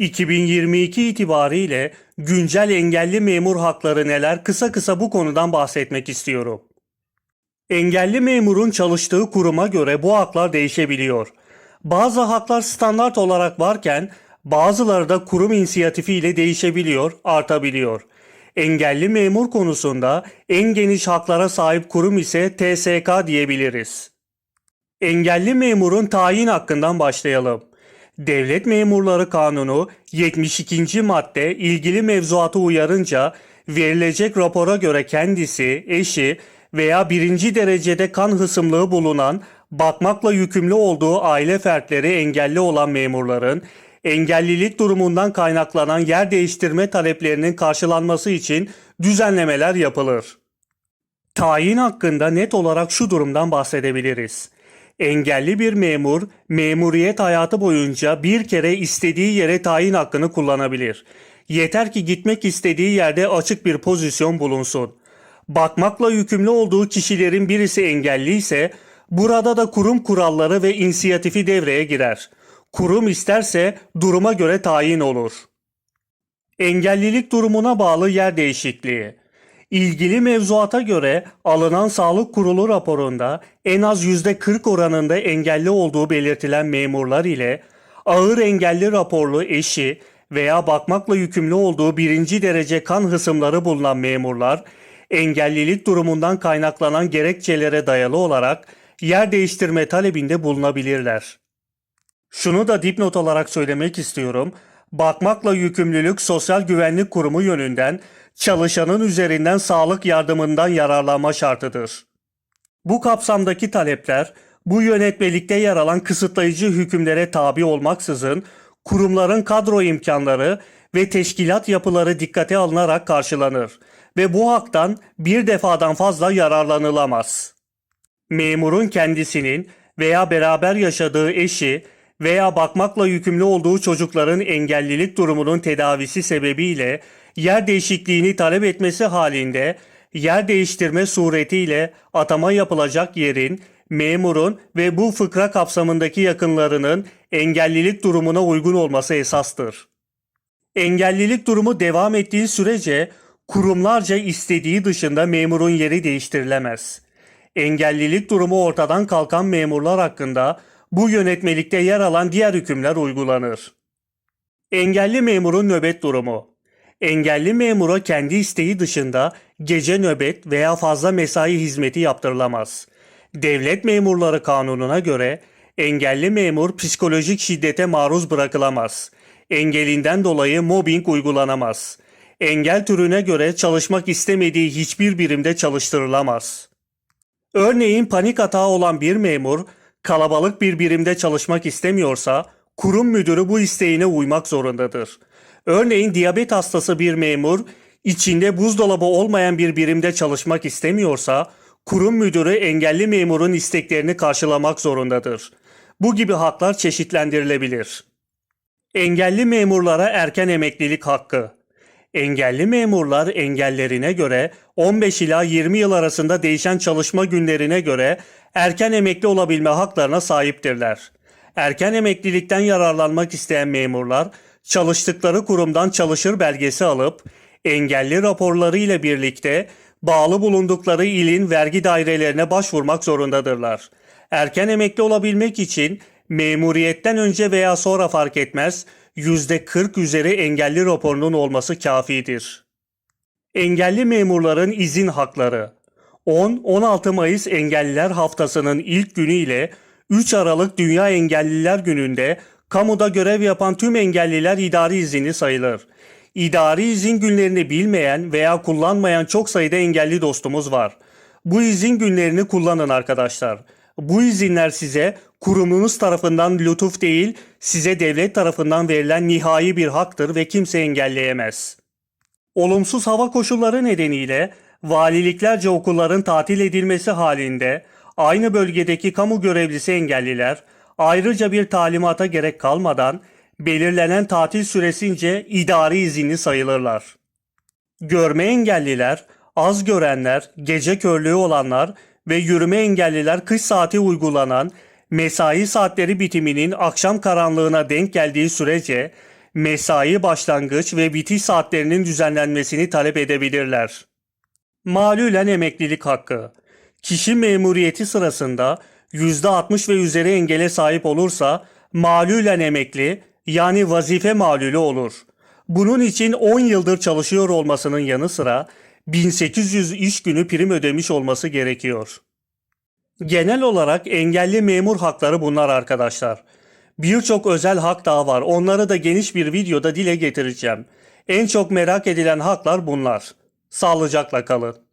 2022 itibariyle güncel engelli memur hakları neler kısa kısa bu konudan bahsetmek istiyorum. Engelli memurun çalıştığı kuruma göre bu haklar değişebiliyor. Bazı haklar standart olarak varken bazıları da kurum inisiyatifiyle değişebiliyor, artabiliyor. Engelli memur konusunda en geniş haklara sahip kurum ise TSK diyebiliriz. Engelli memurun tayin hakkından başlayalım. Devlet Memurları Kanunu 72. madde ilgili mevzuatı uyarınca verilecek rapora göre kendisi, eşi veya birinci derecede kan hısımlığı bulunan, bakmakla yükümlü olduğu aile fertleri engelli olan memurların engellilik durumundan kaynaklanan yer değiştirme taleplerinin karşılanması için düzenlemeler yapılır. Tayin hakkında net olarak şu durumdan bahsedebiliriz. Engelli bir memur, memuriyet hayatı boyunca bir kere istediği yere tayin hakkını kullanabilir. Yeter ki gitmek istediği yerde açık bir pozisyon bulunsun. Bakmakla yükümlü olduğu kişilerin birisi engelli ise burada da kurum kuralları ve inisiyatifi devreye girer. Kurum isterse duruma göre tayin olur. Engellilik durumuna bağlı yer değişikliği. İlgili mevzuata göre alınan sağlık kurulu raporunda en az %40 oranında engelli olduğu belirtilen memurlar ile ağır engelli raporlu eşi veya bakmakla yükümlü olduğu birinci derece kan hısımları bulunan memurlar engellilik durumundan kaynaklanan gerekçelere dayalı olarak yer değiştirme talebinde bulunabilirler. Şunu da dipnot olarak söylemek istiyorum. Bakmakla yükümlülük Sosyal Güvenlik Kurumu yönünden çalışanın üzerinden sağlık yardımından yararlanma şartıdır. Bu kapsamdaki talepler bu yönetmelikte yer alan kısıtlayıcı hükümlere tabi olmaksızın kurumların kadro imkanları ve teşkilat yapıları dikkate alınarak karşılanır ve bu haktan bir defadan fazla yararlanılamaz. Memurun kendisinin veya beraber yaşadığı eşi veya bakmakla yükümlü olduğu çocukların engellilik durumunun tedavisi sebebiyle yer değişikliğini talep etmesi halinde yer değiştirme suretiyle atama yapılacak yerin memurun ve bu fıkra kapsamındaki yakınlarının engellilik durumuna uygun olması esastır. Engellilik durumu devam ettiği sürece kurumlarca istediği dışında memurun yeri değiştirilemez. Engellilik durumu ortadan kalkan memurlar hakkında bu yönetmelikte yer alan diğer hükümler uygulanır. Engelli memurun nöbet durumu. Engelli memura kendi isteği dışında gece nöbet veya fazla mesai hizmeti yaptırılamaz. Devlet Memurları Kanunu'na göre engelli memur psikolojik şiddete maruz bırakılamaz. Engelinden dolayı mobbing uygulanamaz. Engel türüne göre çalışmak istemediği hiçbir birimde çalıştırılamaz. Örneğin panik hata olan bir memur kalabalık bir birimde çalışmak istemiyorsa kurum müdürü bu isteğine uymak zorundadır. Örneğin diyabet hastası bir memur içinde buzdolabı olmayan bir birimde çalışmak istemiyorsa kurum müdürü engelli memurun isteklerini karşılamak zorundadır. Bu gibi haklar çeşitlendirilebilir. Engelli memurlara erken emeklilik hakkı. Engelli memurlar engellerine göre 15 ila 20 yıl arasında değişen çalışma günlerine göre erken emekli olabilme haklarına sahiptirler. Erken emeklilikten yararlanmak isteyen memurlar çalıştıkları kurumdan çalışır belgesi alıp engelli raporları ile birlikte bağlı bulundukları ilin vergi dairelerine başvurmak zorundadırlar. Erken emekli olabilmek için memuriyetten önce veya sonra fark etmez %40 üzeri engelli raporunun olması kafidir. Engelli memurların izin hakları 10-16 Mayıs Engelliler Haftası'nın ilk günü ile 3 Aralık Dünya Engelliler Günü'nde kamuda görev yapan tüm engelliler idari izinli sayılır. İdari izin günlerini bilmeyen veya kullanmayan çok sayıda engelli dostumuz var. Bu izin günlerini kullanın arkadaşlar. Bu izinler size kurumunuz tarafından lütuf değil, size devlet tarafından verilen nihai bir haktır ve kimse engelleyemez. Olumsuz hava koşulları nedeniyle valiliklerce okulların tatil edilmesi halinde aynı bölgedeki kamu görevlisi engelliler ayrıca bir talimata gerek kalmadan belirlenen tatil süresince idari izinli sayılırlar. Görme engelliler, az görenler, gece körlüğü olanlar ve yürüme engelliler kış saati uygulanan mesai saatleri bitiminin akşam karanlığına denk geldiği sürece mesai başlangıç ve bitiş saatlerinin düzenlenmesini talep edebilirler. Malülen emeklilik hakkı. Kişi memuriyeti sırasında %60 ve üzeri engele sahip olursa malülen emekli yani vazife malülü olur. Bunun için 10 yıldır çalışıyor olmasının yanı sıra 1800 iş günü prim ödemiş olması gerekiyor. Genel olarak engelli memur hakları bunlar arkadaşlar. Birçok özel hak daha var. Onları da geniş bir videoda dile getireceğim. En çok merak edilen haklar bunlar. Sağlıcakla kalın.